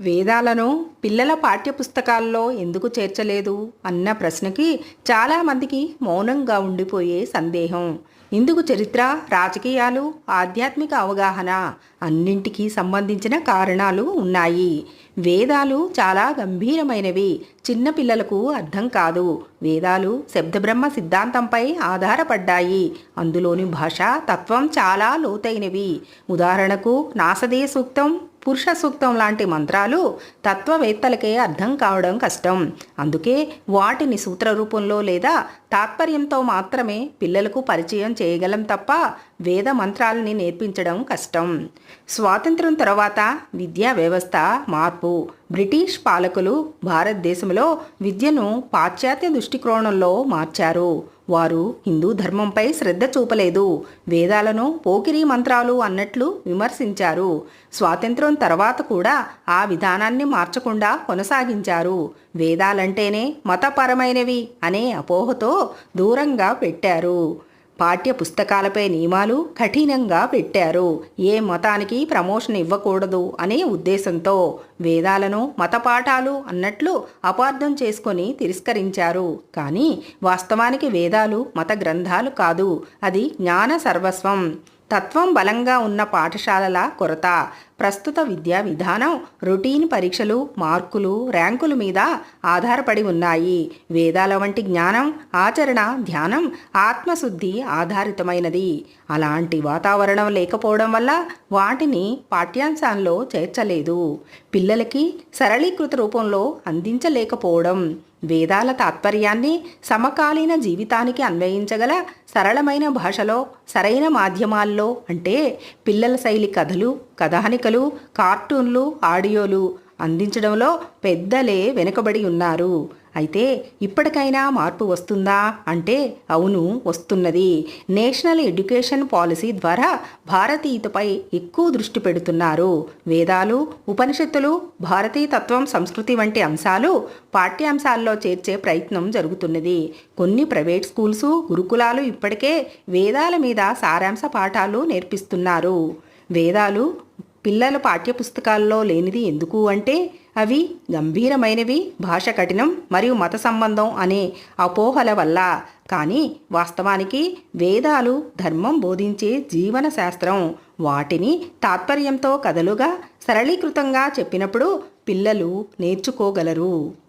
వేదాలను పిల్లల పాఠ్యపుస్తకాల్లో ఎందుకు చేర్చలేదు అన్న ప్రశ్నకి చాలామందికి మౌనంగా ఉండిపోయే సందేహం. ఇందుకు చరిత్ర రాజకీయాలు ఆధ్యాత్మిక అవగాహన అన్నింటికీ సంబంధించిన కారణాలు ఉన్నాయి. వేదాలు చాలా గంభీరమైనవి. చిన్నపిల్లలకు అర్థం కాదు. వేదాలు శబ్దబ్రహ్మ సిద్ధాంతంపై ఆధారపడ్డాయి. అందులోని భాష తత్వం చాలా లోతైనవి. ఉదాహరణకు నాసదే సూక్తం పురుష సూక్తం లాంటి మంత్రాలు తత్వవేత్తలకే అర్థం కావడం కష్టం. అందుకే వాటిని సూత్ర రూపంలో లేదా తాత్పర్యంతో మాత్రమే పిల్లలకు పరిచయం చేయగలం తప్ప వేద మంత్రాలని నేర్పించడం కష్టం. స్వాతంత్రం తర్వాత విద్యా వ్యవస్థ మార్పు. బ్రిటిష్ పాలకులు భారతదేశంలో విద్యను పాశ్చాత్య దృష్టికోణంలో మార్చారు. వారు హిందూ ధర్మంపై శ్రద్ధ చూపలేదు. వేదాలను పోకిరి మంత్రాలు అన్నట్లు విమర్శించారు. స్వాతంత్రం తర్వాత కూడా ఆ విధానాన్ని మార్చకుండా కొనసాగించారు. వేదాలంటేనే మతపరమైనవి అనే అపోహతో దూరంగా పెట్టారు. పాఠ్య పుస్తకాలపై నియమాలు కఠినంగా పెట్టారు. ఏ మతానికి ప్రమోషన్ ఇవ్వకూడదు అనే ఉద్దేశంతో వేదాలను మత పాఠాలు అన్నట్లు అపార్థం చేసుకొని తిరస్కరించారు. కానీ వాస్తవానికి వేదాలు మత గ్రంథాలు కాదు. అది జ్ఞాన సర్వస్వం. తత్వం బలంగా ఉన్న పాఠశాలల కొరత. ప్రస్తుత విద్యా విధానం రొటీన్ పరీక్షలు మార్కులు ర్యాంకుల మీద ఆధారపడి ఉన్నాయి. వేదాల వంటి జ్ఞానం ఆచరణ ధ్యానం ఆత్మశుద్ధి ఆధారితమైనది. అలాంటి వాతావరణం లేకపోవడం వల్ల వాటిని పాఠ్యాంశాల్లో చేర్చలేదు. పిల్లలకి సరళీకృత రూపంలో అందించలేకపోవడం వేదాల తాత్పర్యాన్ని సమకాలీన జీవితానికి అన్వయించగల సరళమైన భాషలో సరైన మాధ్యమాల్లో అంటే పిల్లల శైలి కథలు కథానికలు కార్టూన్లు ఆడియోలు అందించడంలో పెద్దలే వెనుకబడి ఉన్నారు. అయితే ఇప్పటికైనా మార్పు వస్తుందా? అంటే అవును వస్తున్నది. నేషనల్ ఎడ్యుకేషన్ పాలసీ ద్వారా భారతీయతపై ఎక్కువ దృష్టి పెడుతున్నారు. వేదాలు ఉపనిషత్తులు భారతీయ తత్వం సంస్కృతి వంటి అంశాలు పాఠ్యాంశాల్లో చేర్చే ప్రయత్నం జరుగుతున్నది. కొన్ని ప్రైవేట్ స్కూల్స్ గురుకులాలు ఇప్పటికే వేదాల మీద సారాంశ పాఠాలు నేర్పిస్తున్నారు. వేదాలు పిల్లల పాఠ్యపుస్తకాల్లో లేనిది ఎందుకు అంటే అవి గంభీరమైనవి భాష కఠినం మరియు మత సంబంధం అనే అపోహల వల్ల. కానీ వాస్తవానికి వేదాలు ధర్మం బోధించే జీవన శాస్త్రం. వాటిని తాత్పర్యంతో కథలుగా సరళీకృతంగా చెప్పినప్పుడు పిల్లలు నేర్చుకోగలరు.